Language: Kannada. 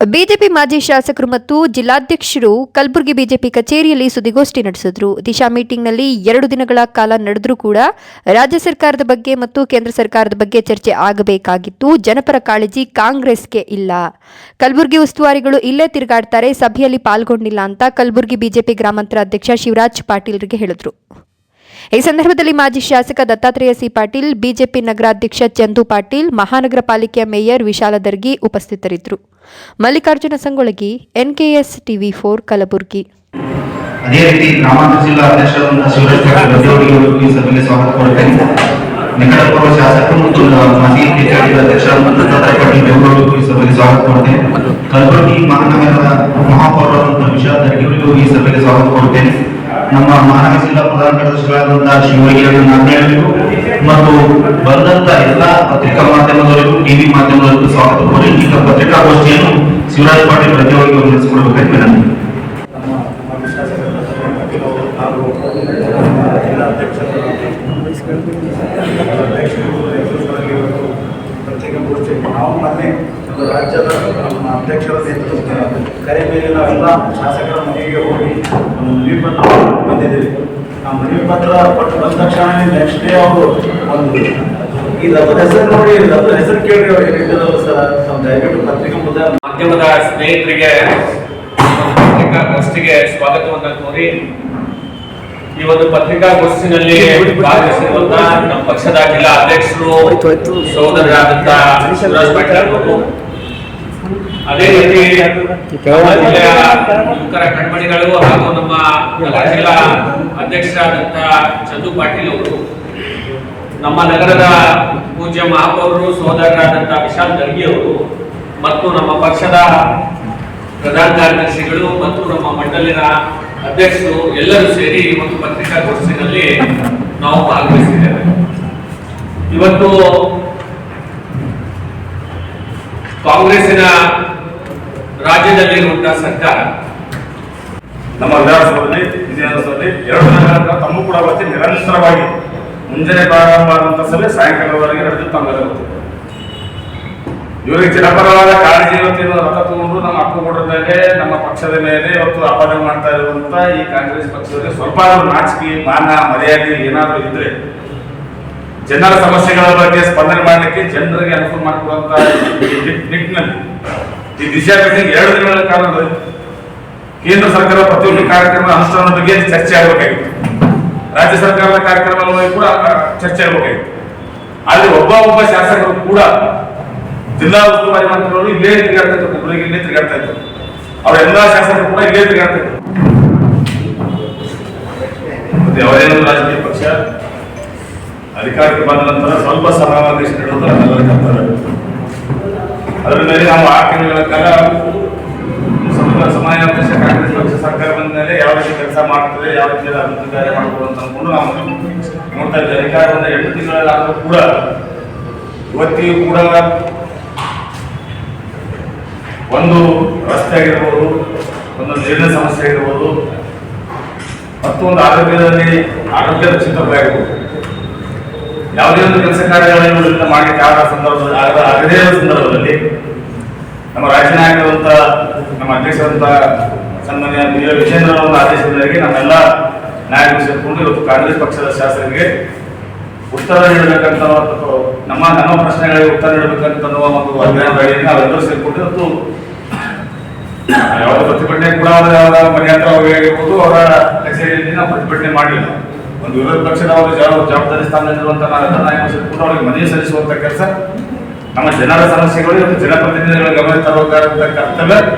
ಬಿಜೆಪಿ ಮಾಜಿ ಶಾಸಕರು ಮತ್ತು ಜಿಲ್ಲಾಧ್ಯಕ್ಷರು ಕಲಬುರಗಿ ಬಿಜೆಪಿ ಕಚೇರಿಯಲ್ಲಿ ಸುದ್ದಿಗೋಷ್ಠಿ ನಡೆಸಿದ್ರು. ದಿಶಾ ಮೀಟಿಂಗ್ನಲ್ಲಿ ಎರಡು ದಿನಗಳ ಕಾಲ ನಡೆದರೂ ಕೂಡ ರಾಜ್ಯ ಸರ್ಕಾರದ ಬಗ್ಗೆ ಮತ್ತು ಕೇಂದ್ರ ಸರ್ಕಾರದ ಬಗ್ಗೆ ಚರ್ಚೆ ಆಗಬೇಕಾಗಿತ್ತು. ಜನಪರ ಕಾಳಜಿ ಕಾಂಗ್ರೆಸ್ಗೆ ಇಲ್ಲ. ಕಲಬುರಗಿ ಉಸ್ತುವಾರಿಗಳು ಇಲ್ಲೇ ತಿರುಗಾಡ್ತಾರೆ, ಸಭೆಯಲ್ಲಿ ಪಾಲ್ಗೊಂಡಿಲ್ಲ ಅಂತ ಕಲಬುರಗಿ ಬಿಜೆಪಿ ಗ್ರಾಮಾಂತರ ಅಧ್ಯಕ್ಷ ಶಿವರಾಜ್ ಪಾಟೀಲ್ರಿಗೆ ಹೇಳಿದ್ರು. ಈ ಸಂದರ್ಭದಲ್ಲಿ ಮಾಜಿ ಶಾಸಕ ದತ್ತಾತ್ರೇಯ ಸಿ ಪಾಟೀಲ್, ಬಿಜೆಪಿ ನಗರಾಧ್ಯಕ್ಷ ಚಂದು ಪಾಟೀಲ್ ಮಹಾನಗರ ಪಾಲಿಕೆಯ ಮೇಯರ್ ವಿಶಾಲ ದರ್ಗಿ ಉಪಸ್ಥಿತರಿದ್ದರು. Mallikarjuna Sangolagi NKS TV for Kalaburagi. ಅದೇ ರೀತಿ ಗ್ರಾಮಾಂತರ ಜಿಲ್ಲಾ ಅಧ್ಯಕ್ಷರಾದಂತಹ ಶಿವರಾಜ್ ರಜೆಯವರಿಗೆ ಈ ಸಭೆಗೆ ಸ್ವಾಗತ ಕೋರುತ್ತೇನೆ ನಿಕಟಪೂರ್ವ ಶಾಸಕರು ಮತ್ತು ಮಾಜಿ ಕೆಪಿಆರ್ ಅಧ್ಯಕ್ಷರಾದಂತಹ ದತ್ತಾತ್ರೇಯ ಪಾಟೀಲ್ ಬೆಂಗಳೂರು ಈ ಸಭೆಗೆ ಸ್ವಾಗತ ಕೋರುತ್ತೇನೆ ಕಲಬುರಗಿ ಮಹಾನಗರದ ಮಹಾಪೌರರಾದಂತಹ ವಿಶಾಲ್ ದರ್ಗಿಯವರಿಗೂ ಈ ಸಭೆಗೆ ಸ್ವಾಗತ ಕೋರುತ್ತೇನೆ ನಮ್ಮ ಮಹಾನಗರ ಜಿಲ್ಲಾ ಪ್ರಧಾನ ಕಾರ್ಯದರ್ಶಿಗಳಾದಂತಹ ಶಿವಯ್ಯರನ್ನು ನಾನು ಹೇಳಬೇಕು ಮತ್ತು ಬಂದಂತ ಎಲ್ಲ ಪತ್ರಿಕಾ ಮಾಧ್ಯಮದವರಿಗೂ, ಟಿವಿ ಮಾಧ್ಯಮದವರಿಗೂ ಸ್ವಾಗತ. ಕೋರಿ ಈಗ ಪತ್ರಿಕಾಗೋಷ್ಠಿಯನ್ನು ಶಿವರಾಜ್ ಪಾಟೀಲ್ ಅಧ್ಯಕ್ಷರು ಅಧ್ಯಕ್ಷರು ನೇತೃತ್ವದಲ್ಲಿ ಇವತ್ತು ಪತ್ರಿಕಾಗೋಷ್ಠಿ ನಾವು ಮೊನ್ನೆ ಒಂದು ರಾಜ್ಯದ ನಮ್ಮ ಅಧ್ಯಕ್ಷರ ನೇತೃತ್ವದ ಕರೆ ಮೇಲೆ ನಾವೆಲ್ಲ ಶಾಸಕರ ಮನೆಗೆ ಹೋಗಿ ನಮ್ಮ ಮನವಿ ಪತ್ರ ಬಂದಿದ್ದೀವಿ ಆ ಮನವಿ ಪತ್ರ ಕೊಟ್ಟು ಬಂದ ತಕ್ಷಣ ನೆಕ್ಸ್ಟ್ ಡೇ ಅವರು ಒಂದು ಈ ರಥದ ಹೆಸರು ನೋಡಿ ರಥದ ಹೆಸರು ಕೇಳಿ ಅವ್ರು ಹೇಳಿದ್ರು ಸರ್. ನಮ್ಮ ದಯವಿಟ್ಟು ಪತ್ರಿಕೆ ಮುದ್ದೆ ಮಾಧ್ಯಮದ ಸ್ನೇಹಿತರಿಗೆ ಪತ್ರಿಕಾಗೋಷ್ಠಿಗೆ ಸ್ವಾಗತವನ್ನು ಕೋರಿ ಈ ಒಂದು ಪತ್ರಿಕಾಗೋಷ್ಠಿನಲ್ಲಿ ಭಾಗವಹಿಸಿರುವಂತಹ ನಮ್ಮ ಪಕ್ಷದ ಜಿಲ್ಲಾ ಅಧ್ಯಕ್ಷರು ಸಹೋದರರಾದಂತಹ ಶಿವರಾಜ್ ಪಾಟೀಲ್ ಅವರು ಅದೇ ರೀತಿ ಕಣ್ಮಣಿಗಳು ಹಾಗೂ ನಮ್ಮ ಜಿಲ್ಲಾ ಅಧ್ಯಕ್ಷರಾದಂತ ಚಂದು ಪಾಟೀಲ್ ಅವರು ನಮ್ಮ ನಗರದ ಪೂಜ್ಯ ಮಹಾಪೌರರು ಸಹೋದರರಾದಂತಹ ವಿಶಾಲ್ ದರ್ಗಿ ಅವರು ಮತ್ತು ನಮ್ಮ ಪಕ್ಷದ ಪ್ರಧಾನ ಕಾರ್ಯದರ್ಶಿಗಳು ಮತ್ತು ನಮ್ಮ ಮಂಡಲಿನ ಅಧ್ಯಕ್ಷರು ಎಲ್ಲರೂ ಸೇರಿ ಒಂದು ಪತ್ರಿಕಾಗೋಷ್ಠಿನಲ್ಲಿ ನಾವು ಭಾಗವಹಿಸಿದ್ದೇವೆ. ಇವತ್ತು ಕಾಂಗ್ರೆಸ್ಸಿನ ರಾಜ್ಯದಲ್ಲಿರುವಂತಹ ಸರ್ಕಾರ. ನಮ್ಮ ವಿಧಾನಸಭೆಯಲ್ಲಿ ವಿಧಾನಸಭೆಯಲ್ಲಿ ಎರಡು ದಿನಗಳ ತಮ್ಮ ಕೂಡ ಅವತ್ತಿ ನಿರಂತರವಾಗಿ ಮುಂಜಾನೆ ಪ್ರಾರಂಭ ಆದಂತಹ ಸಭೆ ಸಾಯಂಕಾಲವರೆಗೆ ನಡೆದು ತಮ್ಮೆಲ್ಲ ಗೊತ್ತು ಇವರಿಗೆ ಜನಪರವಾದ ಕಾಳಜಿ ಇವತ್ತಿನ ರಥ ತಗೊಂಡು ನಮ್ಮ ಅಕ್ಕಗೌಡರ ಮೇಲೆ ನಮ್ಮ ಪಕ್ಷದ ಮೇಲೆ ಇವತ್ತು ಆಪಾದನೆ ಮಾಡ್ತಾ ಇರುವಂತ ಈ ಕಾಂಗ್ರೆಸ್ ಪಕ್ಷದಲ್ಲಿ ಸ್ವಲ್ಪ ನಾಚಿಕೆ, ಮಾನ, ಮರ್ಯಾದೆ ಏನಾದರೂ ಇದ್ರೆ ಜನರ ಸಮಸ್ಯೆಗಳ ಬಗ್ಗೆ ಸ್ಪಂದನೆ ಮಾಡಲಿಕ್ಕೆ ಜನರಿಗೆ ಅನುಕೂಲ ಮಾಡಿಕೊಡುವಂತ ನಿಟ್ಟಿನಲ್ಲಿ. ಈ ದಿಶಾ ಮೀಟಿಂಗ್ ಎರಡು ದಿನಗಳ ಕಾಲ ಕೇಂದ್ರ ಸರ್ಕಾರ ಪ್ರತಿಯೊಂದು ಕಾರ್ಯಕ್ರಮದ ಅನುಷ್ಠಾನದ ಬಗ್ಗೆ ಚರ್ಚೆ ಆಗಬೇಕಾಗಿತ್ತು. ರಾಜ್ಯ ಸರ್ಕಾರದ ಕಾರ್ಯಕ್ರಮಗಳ ಬಗ್ಗೆ ಕೂಡ ಚರ್ಚೆ ಆಗಬೇಕಾಗಿತ್ತು. ಅಲ್ಲಿ ಒಬ್ಬ ಒಬ್ಬ ಶಾಸಕರು ಕೂಡ ಜಿಲ್ಲಾ ಉಸ್ತುವಾರಿ ಮಂತ್ರಿಗಳು ಇಲ್ಲೇ ತಿರುಗಾಡ್ತಾ ಇದ್ರು ಹುಬ್ಬಳ್ಳಿಗೆ ಇಲ್ಲೇ ತಿರುಗಾಡ್ತಾ ಇದ್ರು. ಅವರ ಎಲ್ಲಾ ಶಾಸಕರು ಕೂಡ ಇಲ್ಲೇ ತಿರುಗಾಡ್ತಾ ಮತ್ತೆ ಅವರೇನು ರಾಜಕೀಯ ಪಕ್ಷ. ಅಧಿಕಾರಕ್ಕೆ ಬಂದ ನಂತರ ಸ್ವಲ್ಪ ಸಮಾವೇಶ ನೀಡುವುದರ ಕರ್ತವ್ಯ ಅದರ ಮೇಲೆ ನಾವು ಆರು ತಿಂಗಳ ಕಾಲ ಸಮಾವೇಶ ಕಾಂಗ್ರೆಸ್ ಪಕ್ಷ ಸರ್ಕಾರ ಬಂದ ಮೇಲೆ ಯಾವ ರೀತಿ ಕೆಲಸ ಮಾಡ್ತದೆ, ಯಾವ ರೀತಿ ಅಭಿವೃದ್ಧಿ ಕಾರ್ಯ ಮಾಡ್ಬೋದು ಅಂತ ಅಂದ್ಕೊಂಡು ನಾವು ನೋಡ್ತಾ ಇದ್ದೇವೆ. ಅಧಿಕಾರ ಬಂದ ಎಂಟು ತಿಂಗಳಾದರೂ ಕೂಡ ಇವತ್ತಿಗೂ ಕೂಡ ಒಂದು ರಸ್ತೆ ಆಗಿರ್ಬೋದು, ಒಂದು ನೀರಿನ ಸಮಸ್ಯೆ ಆಗಿರ್ಬೋದು, ಮತ್ತೊಂದು ಆರೋಗ್ಯದಲ್ಲಿ ಆರೋಗ್ಯ ರಕ್ಷಿತವಾಗಿರ್ಬೋದು ಯಾವುದೇ ಒಂದು ಕೆಲಸ ಕಾರ್ಯಗಳನ್ನು ಮಾಡಲಿಕ್ಕೆ ಆದ ಸಂದರ್ಭದಲ್ಲಿ ಆಗದ ಆಗದೇ ಸಂದರ್ಭದಲ್ಲಿ ನಮ್ಮ ರಾಜ್ಯ ನಾಯಕರಂತ, ನಮ್ಮ ಅಧ್ಯಕ್ಷರಂತ ಸನ್ಮಾನ್ಯ ಬಿ ವಿಜೇಂದ್ರ ಅವರ ಆದೇಶದ ನಮ್ಮೆಲ್ಲ ನಾಯಕರು ಸೇರಿಕೊಂಡು ಇವತ್ತು ಕಾಂಗ್ರೆಸ್ ಪಕ್ಷದ ಶಾಸಕರಿಗೆ ಉತ್ತರ ನೀಡಬೇಕಂತ ನಮ್ಮ ನಮ್ಮ ಪ್ರಶ್ನೆಗಳಿಗೆ ಉತ್ತರ ನೀಡಬೇಕಂತ ಒಂದು ಅಭಿಯಾನದಲ್ಲಿ ನಾವೆಲ್ಲರೂ ಸೇರಿಕೊಂಡು ಇವತ್ತು ಯಾವುದೇ ಪ್ರತಿಭಟನೆ ಕೂಡ ಅವರ ಮನೆ ಹತ್ರ ಹೋಗಿರ್ಬೋದು ಅವರ ಕಚೇರಿಯಲ್ಲಿ ನಾವು ಪ್ರತಿಭಟನೆ ಮಾಡಲಿಲ್ಲ ಒಂದು ವಿರೋಧ ಪಕ್ಷದ ಅವರು ಜವಾಬ್ದಾರಿ ನಾಯಕರು ಸೇರಿಕೊಂಡು ಅವರಿಗೆ ಮನವಿ ಸಲ್ಲಿಸುವಂತ ಕೆಲಸ. ನಮ್ಮ ಜನರ ಸಮಸ್ಯೆಗಳು ಜನಪ್ರತಿನಿಧಿಗಳ ಗಮನ ತರಬೇಕಾದಂತ ಕರ್ತವ್ಯ.